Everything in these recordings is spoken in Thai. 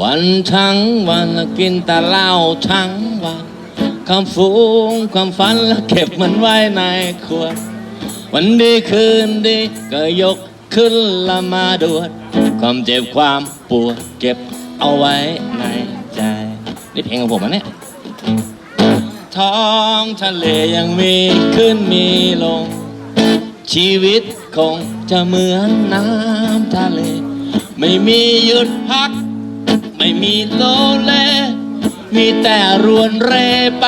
วันช้างวันกินแต่เหล้าทั้งวันความฟุ้งความฝันแล้วเก็บมันไว้ในขวด วันดีคืนดีก็ยกขึ้นละมาดวด ความเจ็บความปวดเก็บเอาไว้ในใจ นี่เพลงของผมนะเนี่ยท้องทะเลยังมีขึ้นมีลง ชีวิตคงจะเหมือนน้ำทะเล ไม่มีหยุดพัก ไม่มีโลเล มีแต่รวนเรไป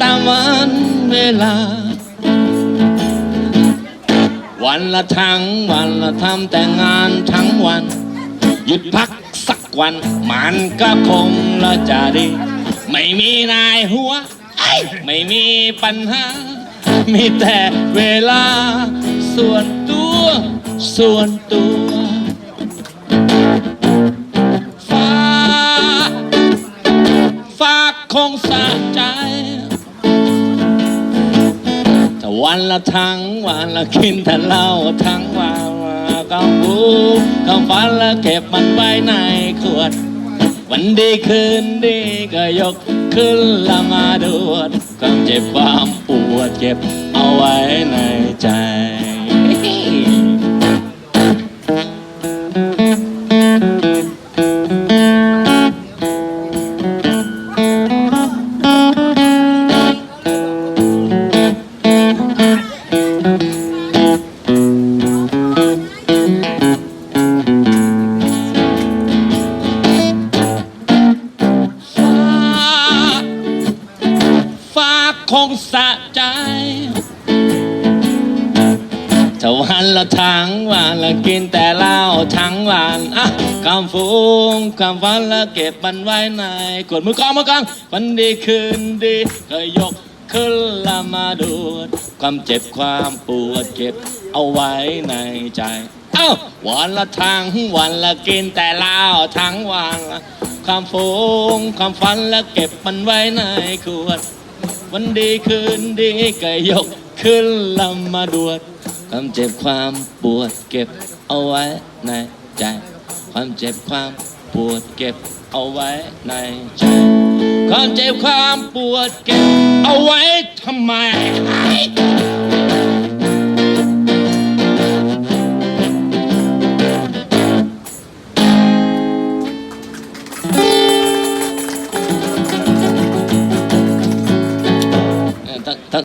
ตามวันเวลา วันละทั้งวันละทำแต่งานทั้งวัน หยุดพักสักวันมันก็คงละจะดี ไม่มีนายหัวไอ้ไม่มีปัญหา มีแต่เวลา ส่วนตัว ส่วนตัว คงสะใจแต่วันละทั้งวันละกินแต่เหล้าทั้งวันก็บูก็ฝันแล้วเก็บมันไว้ในขวด วันดีคืนดีก็ยกขึ้นละมาดวดความเจ็บความปวดเก็บเอาไว้ในใจ ฟ้าฟ้าคงสะใจถ้าวันละทั้งวันละกินแต่เหล้าทั้งวันอะความฟุ้งความฝันละเก็บมันไว้ในกดมือกองมือกองวันดีคืนดีก็ยกขึ้นละมาดูด ความเจ็บความปวดเก็บเอาไว้ในใจ เอ้าวันละทั้งวันละกินแต่เหล้าทั้งวันความฟุ้งความฝันและเก็บมันไว้ในขวด วันดีคืนดีก็ยกขึ้นลำมาดวด ความเจ็บความปวดเก็บเอาไว้ในใจ ความเจ็บความปวดเก็บเอาไว้ในใจ ความเจ็บความปวดเก็บเอาไว้ทำไม Hey!